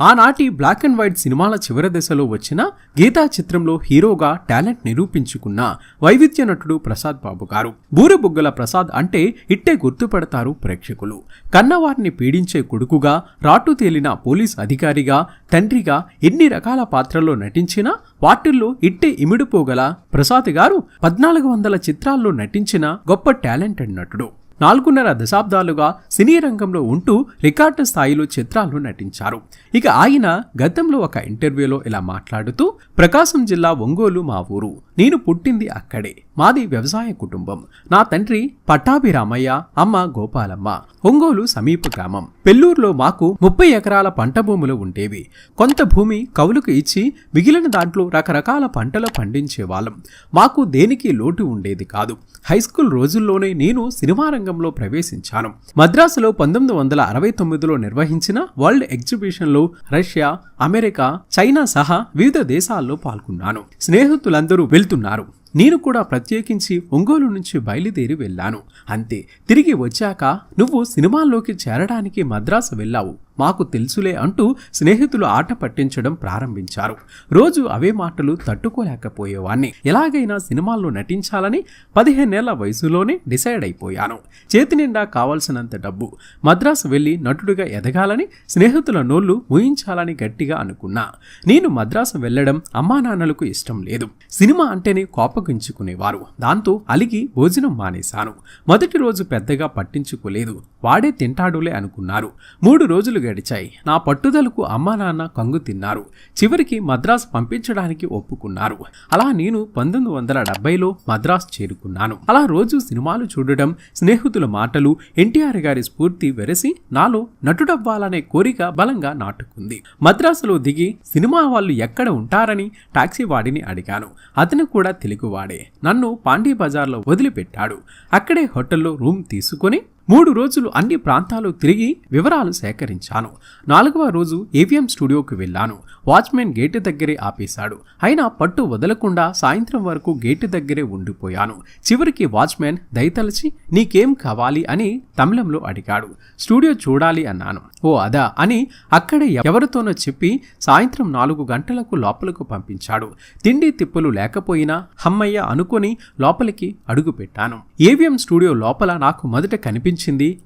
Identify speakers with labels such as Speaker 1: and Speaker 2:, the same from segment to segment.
Speaker 1: ఆనాటి black and white సినిమాల చివరి దశలో వచ్చిన గీతా చిత్రంలో హీరోగా టాలెంట్ నిరూపించుకున్న వైవిధ్య నటుడు ప్రసాద్ బాబు గారు. బూరబుగ్గల ప్రసాద్ అంటే ఇట్టే గుర్తుపడతారు ప్రేక్షకులు. కన్నవారిని పీడించే కొడుకుగా రాటు తేలిన పోలీస్ అధికారిగా తండ్రిగా ఎన్ని రకాల పాత్రల్లో నటించినా వాటిల్లో ఇట్టే ఇమిడిపోగల ప్రసాద్ గారు పద్నాలుగు వందల చిత్రాల్లో నటించిన గొప్ప టాలెంటెడ్ నటుడు. నాలుగున్నర దశాబ్దాలుగా సినీ రంగంలో ఉంటూ రికార్డు స్థాయిలో చిత్రాల్లో నటించారు. ఇక ఆయన గతంలో ఒక ఇంటర్వ్యూలో ఇలా మాట్లాడుతూ ప్రకాశం జిల్లా ఒంగోలు మా ఊరు. నేను పుట్టింది అక్కడే. మాది వ్యవసాయ కుటుంబం. నా తండ్రి పట్టాభిరామయ్య అమ్మ గోపాలమ్మ. ఒంగోలు సమీప గ్రామం. పెల్లూరులో మాకు ముప్పై ఎకరాల పంట భూములు ఉండేవి. కొంత భూమి కవులకు ఇచ్చి మిగిలిన దాంట్లో రకరకాల పంటలు పండించేవాళ్ళం. మాకు దేనికి లోటు ఉండేది కాదు. హైస్కూల్ రోజుల్లోనే నేను సినిమా రంగం రంగంలో ప్రవేశించాను. మద్రాసులో పంతొమ్మిది వందల అరవై తొమ్మిదిలో నిర్వహించిన వరల్డ్ ఎగ్జిబిషన్లో రష్యా అమెరికా చైనా సహా వివిధ దేశాల్లో పాల్గొన్నాను. స్నేహితులందరూ వెళ్తున్నారు. నేను కూడా ప్రత్యేకించి ఒంగోలు నుంచి బయలుదేరి వెళ్ళాను. అంతే తిరిగి వచ్చాక నువ్వు సినిమాల్లోకి చేరడానికి మద్రాసు వెళ్ళావు. మాకు తెలుసులే అంటూ స్నేహితులు ఆట పట్టించడం ప్రారంభించారు. రోజు అవే మాటలు తట్టుకోలేకపోయేవాణ్ణి. ఎలాగైనా సినిమాల్లో నటించాలని పదిహేనేళ్ళ వయసులోనే డిసైడ్ అయిపోయాను. చేతి నిండా కావాల్సినంత డబ్బు. మద్రాసు వెళ్ళి నటుడిగా ఎదగాలని స్నేహితుల నోళ్ళు ఊహించాలని గట్టిగా అనుకున్నా. నేను మద్రాసు వెళ్ళడం అమ్మా నాన్నలకు ఇష్టం లేదు. సినిమా అంటేనే కోప అప్పగించుకునేవారు దాంతో అలిగి భోజనం మానేశాను. మొదటి రోజు పెద్దగా పట్టించుకోలేదు. వాడే తింటాడులే అనుకున్నారు. మూడు రోజులు గడిచాయి. నా పట్టుదలకు అమ్మా నాన్న కంగు తిన్నారు. చివరికి మద్రాస్ పంపించడానికి ఒప్పుకున్నారు. అలా నేను పంతొమ్మిది వందల డెబ్బైలో మద్రాస్ చేరుకున్నాను. అలా రోజు సినిమాలు చూడడం స్నేహితుల మాటలు ఎన్టీఆర్ గారి స్ఫూర్తి వెరసి నాలో నటుడవ్వాలనే కోరిక బలంగా నాటుకుంది. మద్రాసులో దిగి సినిమా వాళ్ళు ఎక్కడ ఉంటారని టాక్సీ వాడిని అడిగాను. అతను కూడా తెలుగు వాడే. నన్ను పాండీ బజార్లో వదిలిపెట్టాడు. అక్కడే హోటల్లో రూమ్ తీసుకొని మూడు రోజులు అన్ని ప్రాంతాలు తిరిగి వివరాలు సేకరించాను. నాలుగవ రోజు ఏవిఎం స్టూడియోకి వెళ్ళాను. వాచ్మెన్ గేటు దగ్గరే ఆపేశాడు. అయినా పట్టు వదలకుండా సాయంత్రం వరకు గేటు దగ్గరే ఉండిపోయాను. చివరికి వాచ్మెన్ దయతలచి నీకేం కావాలి? అని తమిళంలో అడిగాడు. స్టూడియో చూడాలి అన్నాను. ఓ అదా అని అక్కడే ఎవరితోనో చెప్పి సాయంత్రం నాలుగు గంటలకు లోపలకు పంపించాడు. తిండి తిప్పులు లేకపోయినా హమ్మయ్య అనుకొని లోపలికి అడుగుపెట్టాను. ఏవిఎం స్టూడియో లోపల నాకు మొదట కనిపించింది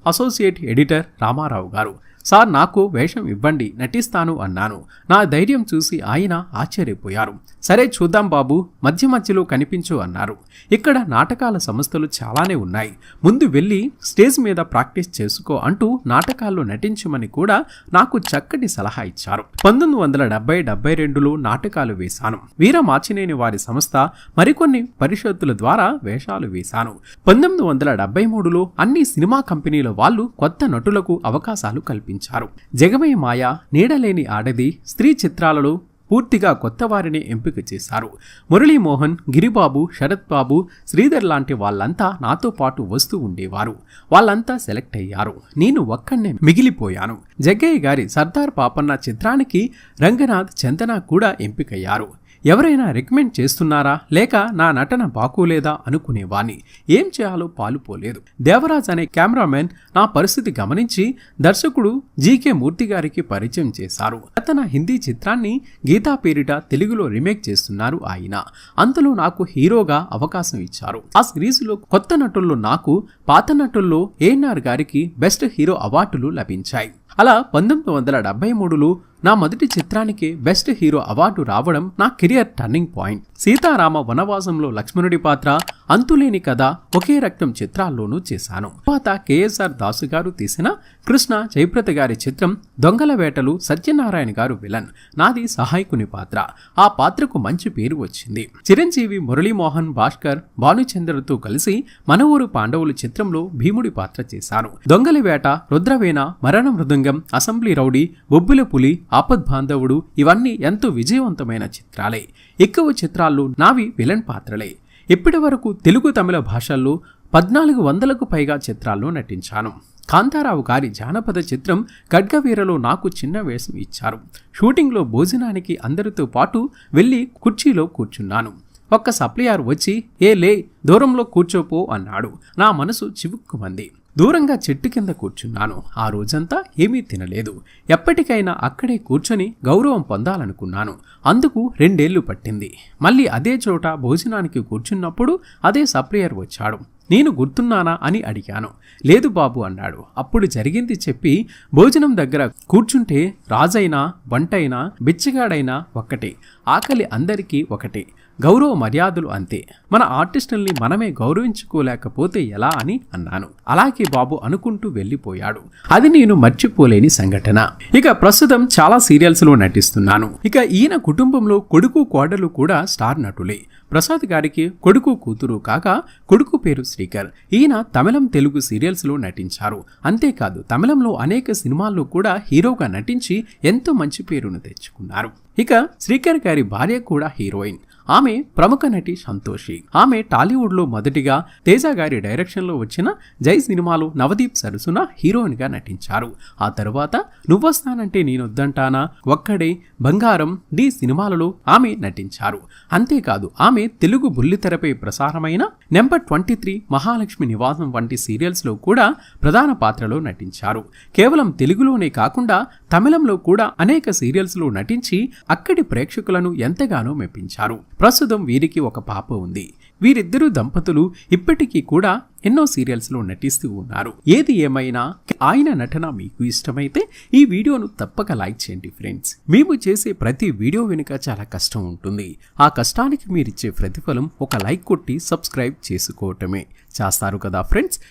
Speaker 1: అసోసియేట్ ఎడిటర్ రామారావు గారు. సార్ నాకు వేషం ఇవ్వండి నటిస్తాను అన్నాను. నా ధైర్యం చూసి ఆయన ఆశ్చర్యపోయారు. సరే చూద్దాం బాబు మధ్య మధ్యలో కనిపించు అన్నారు. ఇక్కడ నాటకాల సంస్థలు చాలానే ఉన్నాయి. ముందు వెళ్ళి స్టేజ్ మీద ప్రాక్టీస్ చేసుకో అంటూ నాటకాల్లో నటించమని కూడా నాకు చక్కటి సలహా ఇచ్చారు. పంతొమ్మిది వందల డెబ్బై డెబ్బై రెండులో నాటకాలు వేశాను. వీర మాచినేని వారి సంస్థ మరికొన్ని పరిషత్తుల ద్వారా వేషాలు వేశాను. పంతొమ్మిది వందల డెబ్బై మూడులో అన్ని సినిమా కంపెనీల వాళ్ళు కొత్త నటులకు అవకాశాలు కల్పించారు. జగమయ మాయ నీడలేని ఆడది స్త్రీ చిత్రాలలో పూర్తిగా కొత్త వారిని ఎంపిక చేశారు. మురళీమోహన్ గిరిబాబు శరత్ బాబు శ్రీధర్ లాంటి వాళ్ళంతా నాతో పాటు వస్తూ ఉండేవారు. వాళ్ళంతా సెలెక్ట్ అయ్యారు. నేను ఒక్కనే మిగిలిపోయాను. జగ్గయ్య గారి సర్దార్ పాపన్న చిత్రానికి రంగనాథ్ చందన కూడా ఎంపికయ్యారు. ఎవరైనా రికమెండ్ చేస్తున్నారా? లేక నా నటన బాగోలేదా? అనుకునేవాణ్ణి. ఏం చేయాలో పాలుపోలేదు దేవరాజ్ అనే కెమెరామెన్ నా పరిస్థితి గమనించి దర్శకుడు జీకే మూర్తి గారికి పరిచయం చేశారు. అతన హిందీ చిత్రాన్ని గీతా పేరిట తెలుగులో రీమేక్ చేస్తున్నారు ఆయన. అంతలో నాకు హీరోగా అవకాశం ఇచ్చారు. ఆ సిరీస్లో కొత్త నటుల్లో నాకు పాత నటుల్లో ఏఎన్ఆర్ గారికి బెస్ట్ హీరో అవార్డులు లభించాయి. అలా పంతొమ్మిది వందల డెబ్బై మూడులో నా మొదటి చిత్రానికి బెస్ట్ హీరో అవార్డు రావడం నా కెరియర్ టర్నింగ్ పాయింట్. సీతారామ వనవాసంలో లక్ష్మణుడి పాత్ర అంతులేని కథ ఒకే రక్తం చిత్రాల్లోనూ చేశాను. తర్వాత కేఎస్ఆర్ దాసు గారు తీసిన కృష్ణ జయప్రత గారి చిత్రం దొంగల వేటలు సత్యనారాయణ గారు విలన్. నాది సహాయకుని పాత్ర. ఆ పాత్రకు మంచి పేరు వచ్చింది. చిరంజీవి మురళీమోహన్ భాస్కర్ భానుచంద్రతో కలిసి మనవూరు పాండవులు చిత్రంలో భీముడి పాత్ర చేశాను. దొంగల వేట రుద్రవేణ మరణ మృదంగం అసెంబ్లీ రౌడీ బొబ్బుల పులి ఆపద్బాంధవుడు ఇవన్నీ ఎంతో విజయవంతమైన చిత్రాలే. ఎక్కువ చిత్రాల్లో నావి విలన్ పాత్రలే. ఇప్పటి వరకు తెలుగు తమిళ భాషల్లో పద్నాలుగు వందలకు పైగా చిత్రాల్లో నటించాను. కాంతారావు గారి జానపద చిత్రం ఖడ్గవీరలో నాకు చిన్న వేషం ఇచ్చారు. షూటింగ్లో భోజనానికి అందరితో పాటు వెళ్ళి కుర్చీలో కూర్చున్నాను. ఒక్క సప్లయర్ వచ్చి ఏ లే దూరంలో కూర్చోపో అన్నాడు. నా మనసు చివుక్కుమంది. దూరంగా చెట్టు కింద కూర్చున్నాను. ఆ రోజంతా ఏమీ తినలేదు. ఎప్పటికైనా అక్కడే కూర్చొని గౌరవం పొందాలనుకున్నాను. అందుకు రెండేళ్ళు పట్టింది. మళ్ళీ అదే చోట భోజనానికి కూర్చున్నప్పుడు అదే సప్రేయర్ వచ్చాడు. నేను గుర్తున్నానా? అని అడిగాను. లేదు బాబు అన్నాడు. అప్పుడు జరిగింది చెప్పి భోజనం దగ్గర కూర్చుంటే రాజైనా బంటైనా బిచ్చగాడైనా ఒక్కటే. ఆకలి అందరికీ ఒకటే గౌరవ మర్యాదలు అంతే. మన ఆర్టిస్టుల్ని మనమే గౌరవించుకోలేకపోతే ఎలా అని అన్నాను. అలాగే బాబు అనుకుంటూ వెళ్ళిపోయాడు. అది నేను మర్చిపోలేని సంఘటన. ఇక ప్రస్తుతం చాలా సీరియల్స్లో నటిస్తున్నాను. ఇక ఈయన కుటుంబంలో కొడుకు కోడలు కూడా స్టార్ నటులే. ప్రసాద్ గారికి కొడుకు కూతురు కాక కొడుకు పేరు శ్రీకర్. ఈయన తమిళం తెలుగు సీరియల్స్లో నటించారు. అంతేకాదు తమిళంలో అనేక సినిమాల్లో కూడా హీరోగా నటించి ఎంతో మంచి పేరును తెచ్చుకున్నారు. ఇక శ్రీకర్ గారి భార్య కూడా హీరోయిన్. ఆమె ప్రముఖ నటి సంతోషి. ఆమె టాలీవుడ్లో మొదటిగా తేజ గారి డైరెక్షన్లో వచ్చిన జై సినిమాలో నవదీప్ సరసున హీరోయిన్గా నటించారు. ఆ తరువాత నువ్వొస్తానంటే నేనొద్దంటానా? ఒక్కడే బంగారం డి సినిమాలలో ఆమె నటించారు. అంతేకాదు ఆమె తెలుగు బుల్లితెరపై ప్రసారమైన నెంబర్ ట్వంటీ త్రీ మహాలక్ష్మి నివాసం వంటి సీరియల్స్లో కూడా ప్రధాన పాత్రలో నటించారు. కేవలం తెలుగులోనే కాకుండా తమిళంలో కూడా అనేక సీరియల్స్లో నటించి అక్కడి ప్రేక్షకులను ఎంతగానో మెప్పించారు. ప్రస్తుతం వీరికి ఒక పాప ఉంది. వీరిద్దరూ దంపతులు ఇప్పటికీ కూడా ఎన్నో సీరియల్స్లో నటిస్తూ ఉన్నారు. ఏది ఏమైనా ఆయన నటన మీకు ఇష్టమైతే ఈ వీడియోను తప్పక లైక్ చేయండి ఫ్రెండ్స్. మేము చేసే ప్రతి వీడియో వెనుక చాలా కష్టం ఉంటుంది. ఆ కష్టానికి మీరిచ్చే ప్రతిఫలం ఒక లైక్ కొట్టి సబ్స్క్రైబ్ చేసుకోవటమే. చేస్తారు కదా ఫ్రెండ్స్?